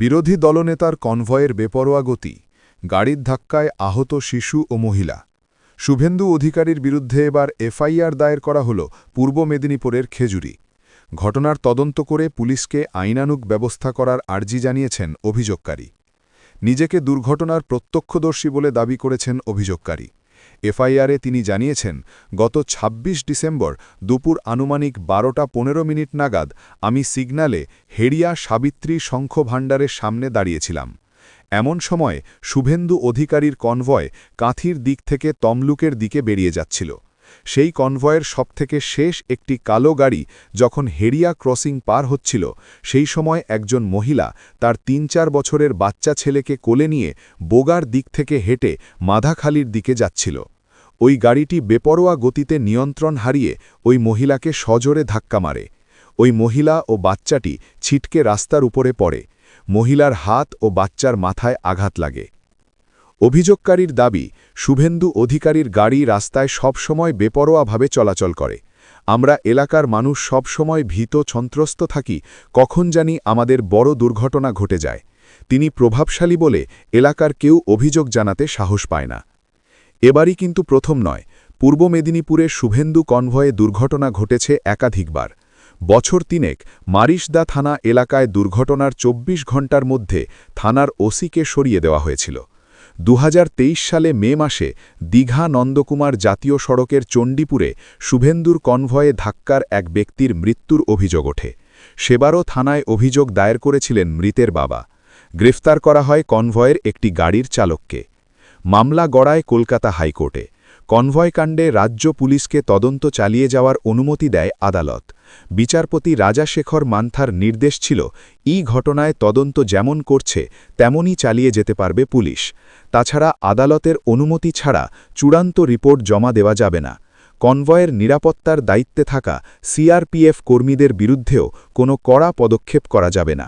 বিরোধী দলনেতার কনভয়ের বেপরোয়া গতি, গাড়ির ধাক্কায় আহত শিশু ও মহিলা। শুভেন্দু অধিকারীর বিরুদ্ধে এবার এফআইআর দায়ের করা হল পূর্ব মেদিনীপুরের খেজুরি। ঘটনার তদন্ত করে পুলিশকে আইনানুগ ব্যবস্থা করার আর্জি জানিয়েছেন অভিযোগকারী। নিজেকে দুর্ঘটনার প্রত্যক্ষদর্শী বলে দাবি করেছেন অভিযোগকারী। এফআইআরে তিনি জানিয়েছেন, গত ২৬ ডিসেম্বর দুপুর আনুমানিক বারোটা পনেরো মিনিট নাগাদ আমি সিগনালে হেরিয়া সাবিত্রী শঙ্খ ভাণ্ডারের সামনে দাঁড়িয়েছিলাম। এমন সময় শুভেন্দু অধিকারীর কনভয় কাঁথির দিক থেকে তমলুকের দিকে বেরিয়ে যাচ্ছিল। সেই কনভয়ের সবথেকে শেষ একটি কালো গাড়ি যখন হেরিয়া ক্রসিং পার হচ্ছিল, সেই সময় একজন মহিলা তার তিন চার বছরের বাচ্চা ছেলেকে কোলে নিয়ে বোগার দিক থেকে হেঁটে মাধাখালির দিকে যাচ্ছিল। ওই গাড়িটি বেপরোয়া গতিতে নিয়ন্ত্রণ হারিয়ে ওই মহিলাকে সজোরে ধাক্কা মারে। ওই মহিলা ও বাচ্চাটি ছিটকে রাস্তার উপরে পড়ে। মহিলার হাত ও বাচ্চার মাথায় আঘাত লাগে। অভিযোগকারীর দাবি, শুভেন্দু অধিকারীর গাড়ি রাস্তায় সবসময় বেপরোয়াভাবে চলাচল করে। আমরা এলাকার মানুষ সবসময় ভীত, ছন্ত্রস্ত থাকি, কখন জানি আমাদের বড় দুর্ঘটনা ঘটে যায়। তিনি প্রভাবশালী বলে এলাকার কেউ অভিযোগ জানাতে সাহস পায় না। এবারই কিন্তু প্রথম নয়। পূর্ব মেদিনীপুরে শুভেন্দু কনভয়ে দুর্ঘটনা ঘটেছে একাধিকবার। বছর তিনেক মারিশদা থানা এলাকায় দুর্ঘটনার ২৪ ঘণ্টার মধ্যে থানার ওসিকে সরিয়ে দেওয়া হয়েছিল। দু হাজার তেইশ সালে মে মাসে দীঘা নন্দকুমার জাতীয় সড়কের চণ্ডীপুরে শুভেন্দুর কনভয়ে ধাক্কার এক ব্যক্তির মৃত্যুর অভিযোগ ওঠে। সেবারও থানায় অভিযোগ দায়ের করেছিলেন মৃতের বাবা। গ্রেফতার করা হয় কনভয়ের একটি গাড়ির চালককে। মামলা গড়ায় কলকাতা হাইকোর্টে। কনভয়কাণ্ডে রাজ্য পুলিশকে তদন্ত চালিয়ে যাওয়ার অনুমতি দেয় আদালত। বিচারপতি রাজাশেখর মান্থার নির্দেশ ছিল, ই ঘটনায় তদন্ত যেমন করছে, তেমনই চালিয়ে যেতে পারবে পুলিশ। তাছাড়া আদালতের অনুমতি ছাড়া চূড়ান্ত রিপোর্ট জমা দেওয়া যাবে না। কনভয়ের নিরাপত্তার দায়িত্বে থাকা সিআরপিএফ কর্মীদের বিরুদ্ধেও কোনো কড়া পদক্ষেপ করা যাবে না।